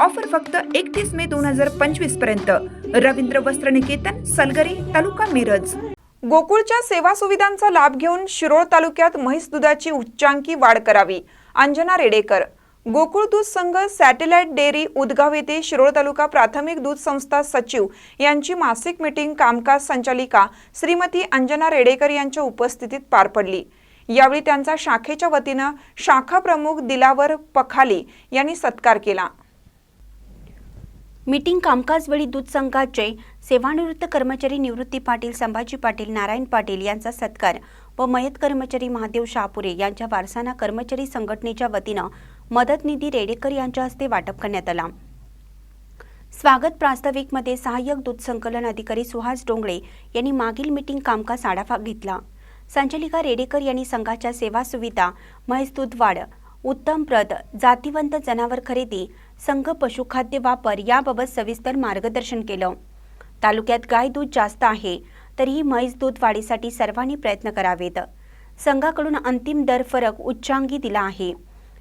Offer फक्त एकतीस मे दोन हजार पंचवीसपर्यंत. रवींद्र वस्त्र निकेतन सलगरी तालुका मिरज. गोकुळच्या सेवा सुविधांचा लाभ घेऊन शिरोळ तालुक्यात म्हैस दुधाची उच्चांकी वाढ करावी. अंजना रेडेकर. गोकुळ दूध संघ सॅटेलाइट डेअरी उदगाव येथे शिरोळ तालुका प्राथमिक दूध संस्था सचिव यांची मासिक मीटिंग कामकाज संचालिका श्रीमती अंजना रेडेकर यांच्या उपस्थितीत पार पडली. यावेळी त्यांचा शाखेच्या वतीनं शाखा प्रमुख दिलावर पखाली यांनी सत्कार केला. मीटिंग कामकाजवेळी दूध संघाचे सेवानिवृत्त कर्मचारी निवृत्ती पाटील संभाजी पाटील नारायण पाटील यांचा सत्कार व मयत कर्मचारी महादेव शहापुरे यांच्या वारसांना कर्मचारी संघटनेच्या वतीनं मदत निधी रेडेकर यांच्या हस्ते वाटप करण्यात आला. स्वागत प्रास्ताविकमध्ये सहाय्यक दूध संकलन अधिकारी सुहास डोंगळे यांनी मागील मीटिंग कामकाज आढावा घेतला. संचालिका रेडेकर यांनी संघाच्या सेवा सुविधा म्हैस दूध वाढ उत्तम प्रत जातीवंत जनावर खरेदी संघ पशुखाद्य वापर याबाबत सविस्तर मार्गदर्शन केलं. तालुक्यात गाय दूध जास्त आहे तरीही म्हैस दूध वाढीसाठी सर्वांनी प्रयत्न करावेत. संघाकडून अंतिम दर फरक उच्चांकी दिला आहे.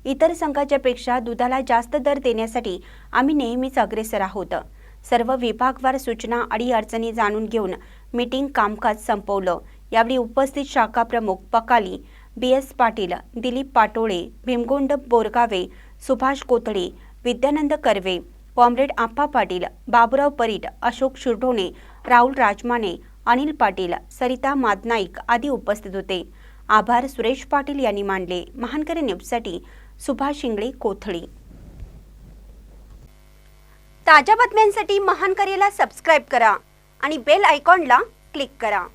इतर संघाच्या पेक्षा दुधाला जास्त दर देण्यासाठी आम्ही नेहमीच अग्रेसर आहोत. सर्व विभागवार सूचना अडीअडचणी जाणून घेऊन मीटिंग कामकाज संपवलं. यावेळी उपस्थित शाखा प्रमुख Pakali B S Patil Dilip Patole Bhimgond Borgave Subhash Kothale Vidyanand Karve comrade Appa Patil Baburao Parit Ashok Shirdhone Rahul Rajmane Anil Patil Sarita Madnaik आदी उपस्थित होते. आभार सुरेश पाटील यांनी मानले. महानकरी न्यूजसाठी सुभाष शिंगळे कोथळी. ताज्या बातम्यांसाठी महानकरेला सबस्क्राईब करा आणि बेल आयकॉनला क्लिक करा.